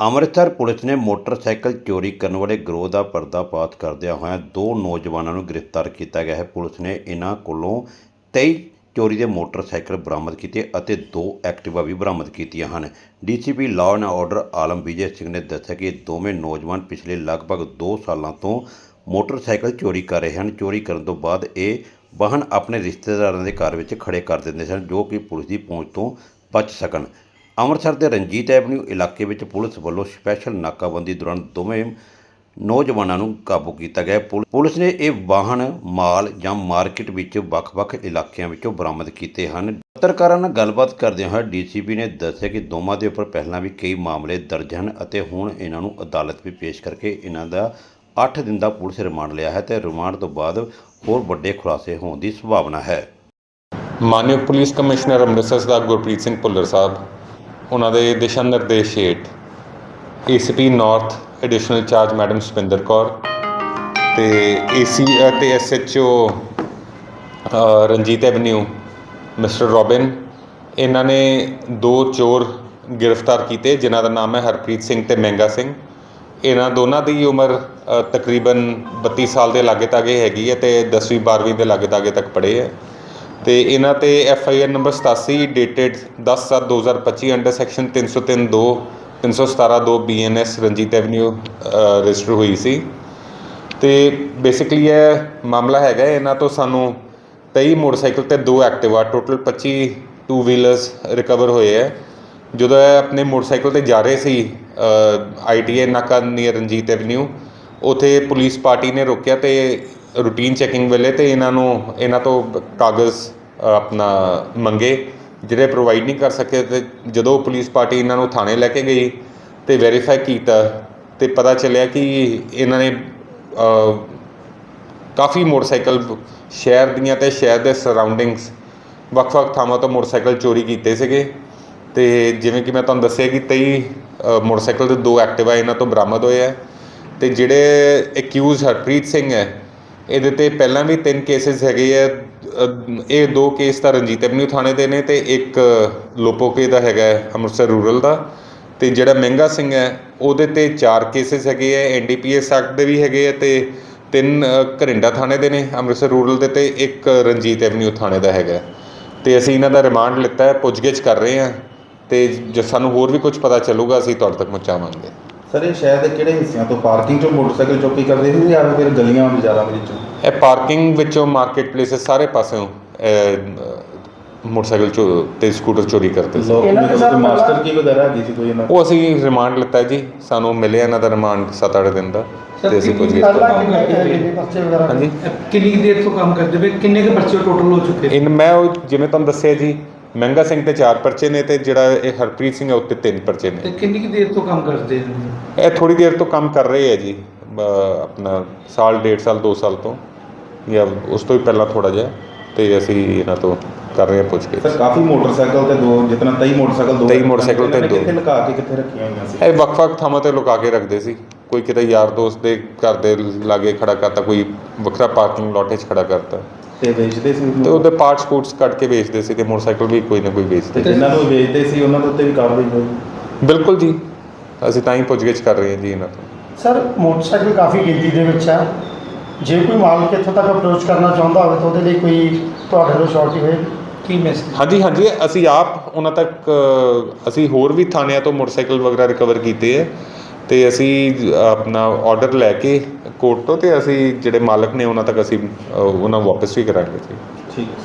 Amritsar police ਨੇ motorcycle ਚੋਰੀ ਕਰਨ ਵਾਲੇ ਗਰੋਹ ਦਾ ਪਰਦਾਫਾਸ਼ ਕਰਦਿਆਂ ਹੋਇਆਂ ਦੋ ਨੌਜਵਾਨਾਂ ਨੂੰ ਗ੍ਰਿਫਤਾਰ ਕੀਤਾ ਗਿਆ ਹੈ। ਪੁਲਿਸ ਨੇ ਇਹਨਾਂ ਕੋਲੋਂ 23 ਚੋਰੀ ਦੇ ਮੋਟਰਸਾਈਕਲ ਬਰਾਮਦ ਕੀਤੇ ਅਤੇ ਦੋ ਐਕਟਿਵਾ ਵੀ ਬਰਾਮਦ ਕੀਤੀਆਂ ਹਨ। DCP law and order Alam Vijay Singh ਨੇ ਦੱਸਿਆ ਕਿ ਦੋਵੇਂ ਨੌਜਵਾਨ ਪਿਛਲੇ ਲਗਭਗ 2 ਸਾਲਾਂ ਤੋਂ ਮੋਟਰਸਾਈਕਲ ਚੋਰੀ ਕਰ ਰਹੇ ਹਨ। ਚੋਰੀ ਕਰਨ ਤੋਂ ਬਾਅਦ ਇਹ ਵਾਹਨ ਆਪਣੇ ਰਿਸ਼ਤੇਦਾਰਾਂ ਦੇ ਘਰ ਵਿੱਚ ਖੜੇ ਕਰ ਦਿੰਦੇ ਸਨ, ਜੋ ਕਿ ਪੁਲਿਸ ਦੀ ਪਹੁੰਚ ਤੋਂ ਬਚ ਸਕਣ। ਅੰਮ੍ਰਿਤਸਰ ਦੇ ਰਣਜੀਤ ਐਵਨਿਊ ਇਲਾਕੇ ਵਿੱਚ ਪੁਲਿਸ ਵੱਲੋਂ ਸਪੈਸ਼ਲ ਨਾਕਾਬੰਦੀ ਦੌਰਾਨ ਦੋਵੇਂ ਨੌਜਵਾਨਾਂ ਨੂੰ ਕਾਬੂ ਕੀਤਾ ਗਿਆ। ਪੁਲ- ਪੁਲਿਸ ਨੇ ਇਹ ਵਾਹਨ, ਮਾਲ ਜਾਂ ਮਾਰਕੀਟ ਵਿੱਚ ਵੱਖ-ਵੱਖ ਇਲਾਕਿਆਂ ਵਿੱਚੋਂ ਬਰਾਮਦ ਕੀਤੇ ਹਨ। ਪੱਤਰਕਾਰਾਂ ਨਾਲ ਗੱਲਬਾਤ ਕਰਦਿਆਂ ਹੋਏ ਡੀਸੀਪੀ ਨੇ ਦੱਸਿਆ ਕਿ ਦੋਵਾਂ ਦੇ ਉੱਪਰ ਪਹਿਲਾਂ ਵੀ ਕਈ ਮਾਮਲੇ ਦਰਜ ਹਨ ਅਤੇ ਹੁਣ ਇਹਨਾਂ ਨੂੰ ਅਦਾਲਤ ਵਿੱਚ ਪੇਸ਼ ਕਰਕੇ ਇਹਨਾਂ ਦਾ 8 ਦਿਨ ਦਾ ਪੁਲਿਸ ਰਿਮਾਂਡ ਲਿਆ ਹੈ ਤੇ ਰਿਮਾਂਡ ਤੋਂ ਬਾਅਦ ਹੋਰ ਵੱਡੇ ਖੁਲਾਸੇ ਹੋਣ ਦੀ ਸੰਭਾਵਨਾ ਹੈ। ਮਾਨਯੋਗ ਪੁਲਿਸ ਕਮਿਸ਼ਨਰ ਅੰਮ੍ਰਿਤਸਰ ਸਰਦਾਰ ਗੁਰਪ੍ਰੀਤ ਸਿੰਘ ਭੁੱਲਰ ਸਾਹਿਬ ਉਹਨਾਂ ਦੇ ਦਿਸ਼ਾ ਨਿਰਦੇਸ਼ ਹੇਠ ACP north additional charge madam Supinder Kaur ਤੇ ਏਸੀ ਤੇ SHO Ranjit avenue mister Robin ਇਹਨਾਂ ਨੇ ਦੋ ਚੋਰ ਗ੍ਰਿਫਤਾਰ ਕੀਤੇ, ਜਿਨ੍ਹਾਂ ਦਾ ਨਾਮ ਹੈ ਹਰਪ੍ਰੀਤ ਸਿੰਘ ਤੇ ਮਹਿੰਗਾ ਸਿੰਘ। ਇਹਨਾਂ ਦੋਨਾਂ ਦੀ ਉਮਰ ਤਕਰੀਬਨ 32 ਸਾਲ ਦੇ ਲਾਗੇ ਤਾਗੇ ਹੈਗੀ ਹੈ ਤੇ 10ਵੀਂ 12ਵੀਂ ਦੇ ਲਾਗੇ ਤਾਗੇ ਤੱਕ ਪੜ੍ਹੇ ਹੈ। ਤੇ ਇਹਨਾਂ ਤੇ F I R number 87 dated 10/7/2025 under section 303 2 317 2 B N S Ranjit avenue register ਹੋਈ ਸੀ। ਤੇ ਬੇਸਿਕਲੀ ਇਹ ਮਾਮਲਾ ਹੈਗਾ, ਇਹਨਾਂ ਤੋਂ ਸਾਨੂੰ 23 ਮੋਟਰਸਾਈਕਲ ਤੇ ਦੋ Activa total 25 two wheelers recover ਹੋਏ ਹੈ ਜਦੋਂ ਇਹ ਆਪਣੇ ਮੋਟਰਸਾਈਕਲ ਤੇ ਜਾ ਰਹੇ ਸੀ ਆਈਟੀਏ ਨਾਕਾ ਨੀਅਰ ਰਣਜੀਤ ਐਵਨਿਊ ਉਥੇ ਪੁਲਿਸ ਪਾਰਟੀ ਨੇ ਰੋਕਿਆ ਤੇ ਰੂਟੀਨ ਚੈਕਿੰਗ ਵੇਲੇ ਤੇ ਇਹਨਾਂ ਨੂੰ, ਇਹਨਾਂ ਤੋਂ ਕਾਗਜ਼ ਆਪਣਾ ਮੰਗੇ, ਜਿਹੜੇ ਪ੍ਰੋਵਾਈਡ ਨਹੀਂ ਕਰ ਸਕੇ ਤੇ ਜਦੋਂ ਪੁਲਿਸ ਪਾਰਟੀ ਇਹਨਾਂ ਨੂੰ ਥਾਣੇ ਲੈ ਕੇ ਗਈ ਤੇ ਵੈਰੀਫਾਈ ਕੀਤਾ ਤੇ ਪਤਾ ਚੱਲਿਆ ਕਿ ਇਹਨਾਂ ਨੇ ਕਾਫੀ ਮੋਟਰਸਾਈਕਲ ਸ਼ਹਿਰ ਦੀਆਂ ਤੇ ਸ਼ਹਿਰ ਦੇ ਸਰਾਊਂਡਿੰਗਸ ਵੱਖ-ਵੱਖ ਥਾਵਾਂ ਤੋਂ ਮੋਟਰਸਾਈਕਲ ਚੋਰੀ ਕੀਤੇ ਸੀਗੇ ਤੇ ਜਿਵੇਂ ਕਿ ਮੈਂ ਤੁਹਾਨੂੰ ਦੱਸਿਆ ਕਿ 23 ਮੋਟਰਸਾਈਕਲ ਦੇ ਦੋ ਐਕਟਿਵਾ ਇਹਨਾਂ ਤੋਂ ਬਰਾਮਦ ਹੋਏ ਆ ਤੇ ਜਿਹੜੇ ਐਕਿਊਜ਼ ਹਰਪ੍ਰੀਤ ਸਿੰਘ ਹੈ, ਇਹਦੇ ਤੇ ਪਹਿਲਾਂ ਵੀ ਤਿੰਨ ਕੇਸਿਸ ਹੈਗੇ ਆ ਇਹ ਦੋ ਕੇਸ ਤਾਂ ਰਣਜੀਤ ਐਵਨਿਊ ਥਾਣੇ ਦੇ ਨੇ ਤੇ ਇੱਕ ਲੋਪੋਕੇ ਦਾ ਹੈਗਾ ਅੰਮ੍ਰਿਤਸਰ ਰੂਰਲ ਦਾ। ਤੇ ਜਿਹੜਾ ਮਹਿੰਗਾ ਸਿੰਘ ਹੈ, ਉਹਦੇ ਤੇ ਚਾਰ ਕੇਸਿਸ ਹੈਗੇ ਆ ਐਨਡੀਪੀਐਸ ਐਕਟ ਦੇ ਵੀ ਹੈਗੇ ਆ ਤੇ ਤਿੰਨ ਘਰਿੰਡਾ ਥਾਣੇ ਦੇ ਨੇ, ਅੰਮ੍ਰਿਤਸਰ ਰੂਰਲ ਦੇ ਤੇ ਇੱਕ ਰਣਜੀਤ ਐਵਨਿਊ ਥਾਣੇ ਦਾ ਹੈਗਾ ਤੇ ਅਸੀਂ ਇਹਨਾਂ ਦਾ ਰਿਮਾਂਡ ਲਿੱਤਾ ਹੈ, ਪੁੱਛਗਿੱਛ ਕਰ ਰਹੇ ਹਾਂ ਤੇ ਜੇ ਸਾਨੂੰ ਹੋਰ ਵੀ ਕੁਝ ਪਤਾ ਚੱਲੂਗਾ, ਅਸੀਂ ਤੁਹਾਡੇ ਤੱਕ ਪਹੁੰਚਾਵਾਂਗੇ। ਸਰ, ਇਹ ਸ਼ਹਿਰ ਦੇ ਕਿਹੜੇ ਹਿੱਸਿਆਂ ਤੋਂ ਪਾਰਕਿੰਗ ਚੋਂ ਮੋਟਰਸਾਈਕਲ ਚੋਰੀ ਕਰਦੇ ਸੀ ਜਾਂ ਫਿਰ ਗਲੀਆਂ ਬਾਜ਼ਾਰਾਂ ਦੇ ਵਿੱਚੋਂ ਇਹ ਪਾਰਕਿੰਗ ਵਿੱਚੋਂ ਮਾਰਕੀਟ ਪਲੇਸਿਸ ਸਾਰੇ ਪਾਸਿਓਂ ਮੋਟਰਸਾਈਕਲ ਚੋ ਤੇ ਸਕੂਟਰ ਚੋਰੀ ਕਰਦੇ ਸੀ। ਲੋਕ ਦੇ ਮਾਸਟਰ ਕੀ ਵਗੈਰਾ ਹੈਗੀ ਸੀ ਕੋਈ ਇਹਨਾਂ ਉਹ ਅਸੀਂ ਰਿਮਾਂਡ ਲਿੱਤਾ ਜੀ ਸਾਨੂੰ ਮਿਲਿਆ ਇਹਨਾਂ ਦਾ ਰਿਮਾਂਡ 7-8 ਦਿਨ ਦਾ ਤੇ ਅਸੀਂ ਕੁਝ ਪਰਚੇ ਵਗੈਰਾ? ਹਾਂਜੀ। ਕਿੰਨੀ ਕੁ ਦੇਰ ਤੋਂ ਕੰਮ ਕਰਦੇ ਪਏ? ਕਿੰਨੇ ਕੁ ਬੱਚੇ ਟੋਟਲ ਹੋ ਚੁੱਕੇ ਇਨ ਮੈਂ ਉਹ ਜਿਵੇਂ ਤੁਹਾਨੂੰ ਦੱਸਿਆ ਜੀ ਮਹਿੰਗਾ ਸਿੰਘ ਤੇ ਚਾਰ ਪਰਚੇ ਨੇ ਤੇ ਜਿਹੜਾ ਇਹ ਹਰਪ੍ਰੀਤ ਸਿੰਘ ਹੈ ਉੱਤੇ ਤਿੰਨ ਪਰਚੇ ਤੇ ਨੇ ਕਿੰਨੀ ਕੁ ਦੇਰ ਤੋਂ ਕੰਮ ਕਰਦੇ ਨੇ? ਇਹ ਥੋੜੀ ਦੇਰ ਤੋਂ ਕੰਮ ਕਰ ਰਹੇ ਹੈ ਜੀ ਆਪਣਾ ਸਾਲ ਡੇਢ ਸਾਲ 2 ਸਾਲ ਤੋਂ। ਜਾਂ ਉਸ ਤੋਂ ਵੀ ਪਹਿਲਾਂ ਥੋੜਾ ਜਿਹਾ ਤੇ ਅਸੀਂ ਇਹਨਾਂ ਤੋਂ ਕਰ ਰਹੇ ਹਾਂ ਪੁੱਛ ਕੇ। ਸਰ ਕਾਫੀ ਮੋਟਰਸਾਈਕਲ ਤੇ ਦੋ ਜਿਤਨਾ 23 ਮੋਟਰਸਾਈਕਲ ਦੋ 23 ਮੋਟਰਸਾਈਕਲ ਤੇ ਦੋ। ਕਿੱਥੇ ਲਗਾ ਕੇ ਕਿੱਥੇ ਰੱਖੀਆਂ ਹੋਈਆਂ ਸੀ? ਇਹ ਵੱਖ-ਵੱਖ ਥਾਵਾਂ ਤੇ ਲੁਕਾ ਕੇ ਰੱਖਦੇ ਸੀ। ਕੋਈ ਕਿਤੇ ਯਾਰ ਦੋਸਤ ਦੇ ਘਰ ਦੇ ਲਾਗੇ ਖੜਾ ਕਰਤਾ ਕੋਈ ਵੱਖਰਾ ਪਾਰਕਿੰਗ ਲੋਟ 'ਚ ਖੜਾ ਕਰਤਾ। ਤੇ ਵੇਚਦੇ ਸੀ ਤੇ ਉਹਦੇ ਪਾਰਟਸ ਪੂਰਟਸ ਕੱਢ ਕੇ ਵੇਚਦੇ ਸੀ ਤੇ ਮੋਟਰਸਾਈਕਲ ਵੀ ਕੋਈ ਨਾ ਕੋਈ ਵੇਚਦੇ ਤੇ ਜਿਨ੍ਹਾਂ ਨੂੰ ਵੇਚਦੇ ਸੀ ਉਹਨਾਂ ਦੇ ਉੱਤੇ ਵੀ ਕਾਰਵਾਈ ਹੋਈ? ਬਿਲਕੁਲ ਜੀ। ਅਸੀਂ ਤਾਂ ਹੀ ਪੁੱਛਗਿੱਛ ਕਰ ਰਹੇ ਹਾਂ ਜੀ ਇਹਨਾਂ ਤੋਂ। ਸਰ ਮੋਟਰਸਾਈਕਲ ਕਾਫੀ ਗਿਣਤੀ ਦੇ ਵਿੱਚ ਹੈ ਜੇ ਕੋਈ ਮਾਲਕ ਇੱਥੋਂ ਤੱਕ ਅਪਰੋਚ ਕਰਨਾ ਚਾਹੁੰਦਾ ਹੋਵੇ ਤਾਂ ਉਹਦੇ ਲਈ ਕੋਈ ਤੁਹਾਡੇ ਤੋਂ ਸ਼ੋਰਟੀ ਹੋਏਗੀ? ਕੀ ਮੈਸੇਜ ਹਾਂਜੀ ਹਾਂਜੀ ਅਸੀਂ ਆਪ ਉਹਨਾਂ ਤੱਕ ਅਸੀਂ ਹੋਰ ਵੀ ਥਾਣਿਆਂ ਤੋਂ ਮੋਟਰਸਾਈਕਲ ਵਗੈਰਾ ਰਿਕਵਰ ਕੀਤੇ ਹੈ ਤੇ ਅਸੀਂ ਆਪਣਾ ਆਰਡਰ ਲੈ ਕੇ ਕੋਰਟ ਤੋਂ ਤੇ ਅਸੀਂ ਜਿਹੜੇ ਮਾਲਕ ਨੇ ਉਹਨਾਂ ਤੱਕ ਅਸੀਂ ਉਹਨਾਂ ਨੂੰ ਵਾਪਸ ਵੀ ਕਰਾਂਗੇ ਜੀ। ਠੀਕ ਹੈ।